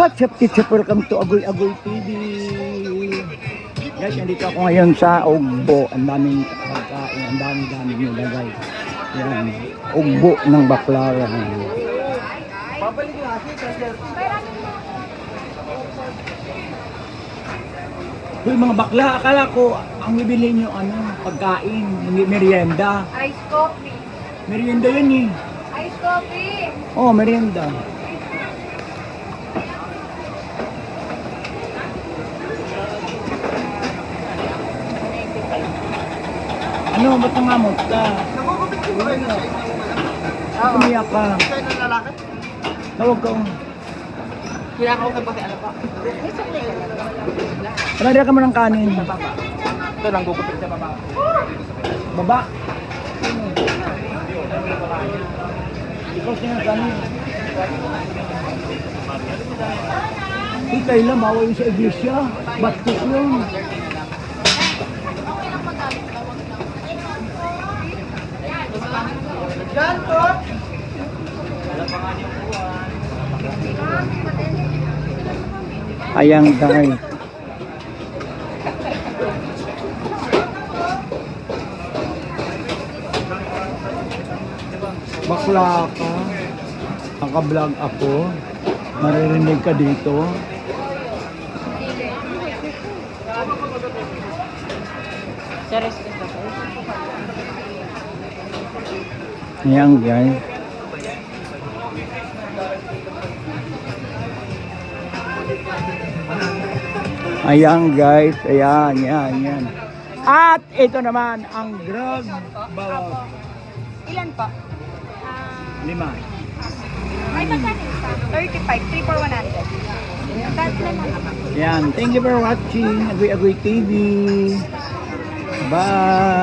What's up, teacher? Welcome to Agoy Agoy TV. Guys, nandito ako ngayon sa Ugbo. Ang daming pagkain, ang daming daming nilagay. Yan, Ugbo ng Baklaran. Hoy mga bakla, akala ko ang bibili nyo ano, pagkain, hindi merienda. Ice coffee. Merienda yan eh. Ice coffee. Oh, merienda. Ano, ba't nangamot ka? Ba't umiyak ka? Tawag ka. Kailangan ko kapag ano pa. Palagyan ka mo ng kanin. Ito lang gugupit sa baba. Baba. Ikaw siya ng kanin. Uy, kailan bawal yun sa iglesia. Bastos yun. Ayang guys. Bakla ka. Naka-vlog ako. Maririnig ka dito. Serious Ayan guys. Ayan guys, ayan, ayan, ayan. At ito naman ang drug bawas. Ilan po? Lima. May magkano isa? 35. 3 for 100. Tatlo na lang. Ayan, thank you for watching Agoy Agoy TV. Bye!